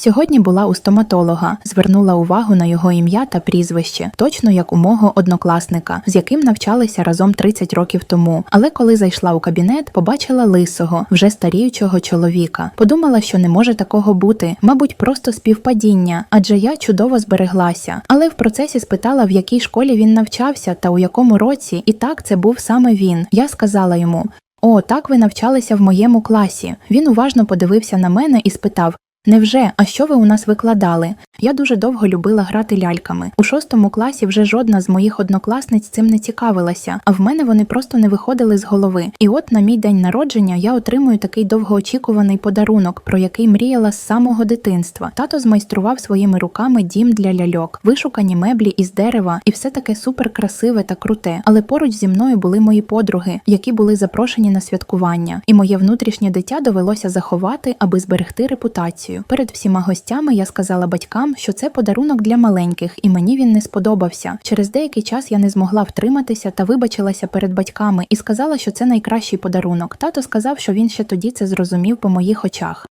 Сьогодні була у стоматолога, звернула увагу на його ім'я та прізвище, точно як у мого однокласника, з яким навчалися разом 30 років тому. Але коли зайшла у кабінет, побачила лисого, вже старіючого чоловіка. Подумала, що не може такого бути, мабуть, просто співпадіння, адже я чудово збереглася. Але в процесі спитала, в якій школі він навчався та у якому році, і так це був саме він. Я сказала йому: О, так ви навчалися в моєму класі. Він уважно подивився на мене і спитав. Невже, а що ви у нас викладали? Я дуже довго любила грати ляльками. У шостому класі вже жодна з моїх однокласниць цим не цікавилася, а в мене вони просто не виходили з голови. І от на мій день народження я отримую такий довгоочікуваний подарунок, про який мріяла з самого дитинства. Тато змайстрував своїми руками дім для ляльок, вишукані меблі із дерева, і все таке супер красиве та круте. Але поруч зі мною були мої подруги, які були запрошені на святкування, і моє внутрішнє дитя довелося заховати, аби зберегти репутацію. Перед всіма гостями я сказала батькам, що це подарунок для маленьких, і мені він не сподобався. Через деякий час я не змогла втриматися та вибачилася перед батьками і сказала, що це найкращий подарунок. Тато сказав, що він ще тоді це зрозумів по моїх очах.